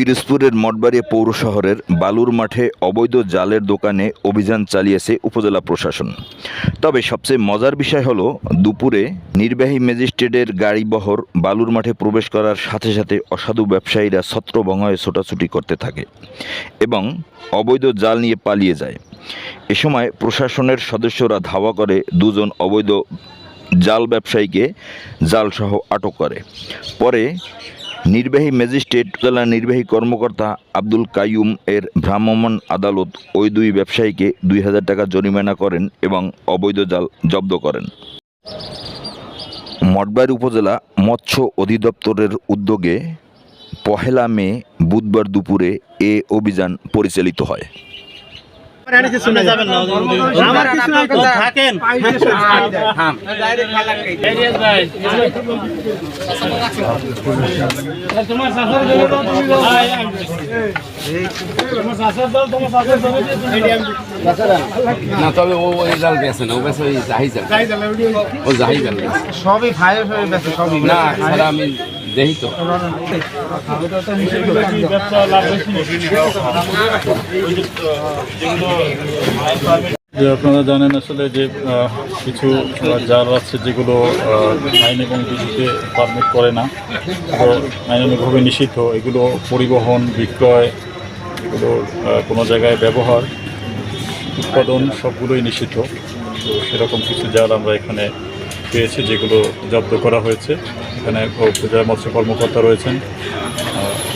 পিরোজপুরের মঠবাড়িয়া পৌর শহরের বালুর মাঠে অবৈধ জালের দোকানে অভিযান চালিয়েছে উপজেলা প্রশাসন। তবে সবচেয়ে মজার বিষয় হলো, দুপুরে নির্বাহী ম্যাজিস্ট্রেটের গাড়িবহর বালুর মাঠে প্রবেশ করার সাথে সাথে অসাধু ব্যবসায়ীরা ছত্রভঙ্গ হয়ে ছোটাছুটি করতে থাকে এবং অবৈধ জাল নিয়ে পালিয়ে যায়। এ সময় প্রশাসনের সদস্যরা ধাওয়া করে দুজন অবৈধ জাল ব্যবসায়ীকে জালসহ আটক করে। পরে নির্বাহী ম্যাজিস্ট্রেট জেলা নির্বাহী কর্মকর্তা আব্দুল কাইয়ুম এর ভ্রাম্যমাণ আদালত ওই দুই ব্যবসায়ীকে দুই হাজার টাকা জরিমানা করেন এবং অবৈধ জাল জব্দ করেন। মঠবাড়ি উপজেলা মৎস্য অধিদপ্তরের উদ্যোগে পহেলা মে বুধবার দুপুরে এ অভিযান পরিচালিত হয়। না তবে ও ওই জাল বেছে না ও বেছে ওই জাহি জাল ও জাহি জাল সবই ফায়ার হয়ে গেছে সবই। না আমি তো। যে আপনারা জানেন আসলে যে কিছু জাল আছে যেগুলো আইন এবং বিধিতে পারমিট করে না, তো আইনানুগভাবে নিষিদ্ধ, এগুলো পরিবহন, বিক্রয়, এগুলো কোনো জায়গায় ব্যবহার, উৎপাদন সবগুলোই নিষিদ্ধ। তো সেরকম কিছু জাল আমরা এখানে পেয়েছি, যেগুলো জব্দ করা হয়েছে। এখানে উপজেলা মৎস্য কর্মকর্তা রয়েছেন।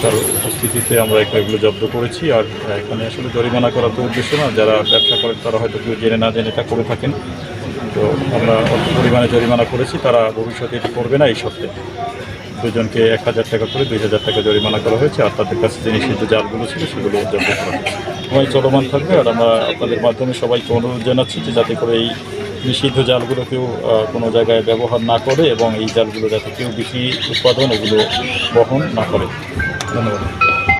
তার উপস্থিতিতে আমরা এগুলো জব্দ করেছি। আর এখানে আসলে জরিমানা করার তো উদ্দেশ্য না, যারা ব্যবসা করেন তারা হয়তো কেউ জেনে না জেনে এটা করে থাকেন। তো আমরা অল্প পরিমাণে জরিমানা করেছি, তারা ভবিষ্যতে এটি করবে না এই সপ্তাহে। দুজনকে এক হাজার টাকা করে দুই হাজার টাকা জরিমানা করা হয়েছে, আর তাদের কাছে যে নিষিদ্ধ জালগুলো ছিল সেগুলো জব্দ করা হয়েছে। সময় চলমান থাকবে, আর আমরা আপনাদের মাধ্যমে সবাইকে অনুরোধ জানাচ্ছি যে যাতে করে এই নিষিদ্ধ জালগুলো কেউ কোনো জায়গায় ব্যবহার না করে এবং এই জালগুলো যাতে কেউ বেশি উৎপাদন, এগুলো বহন না করে। ধন্যবাদ।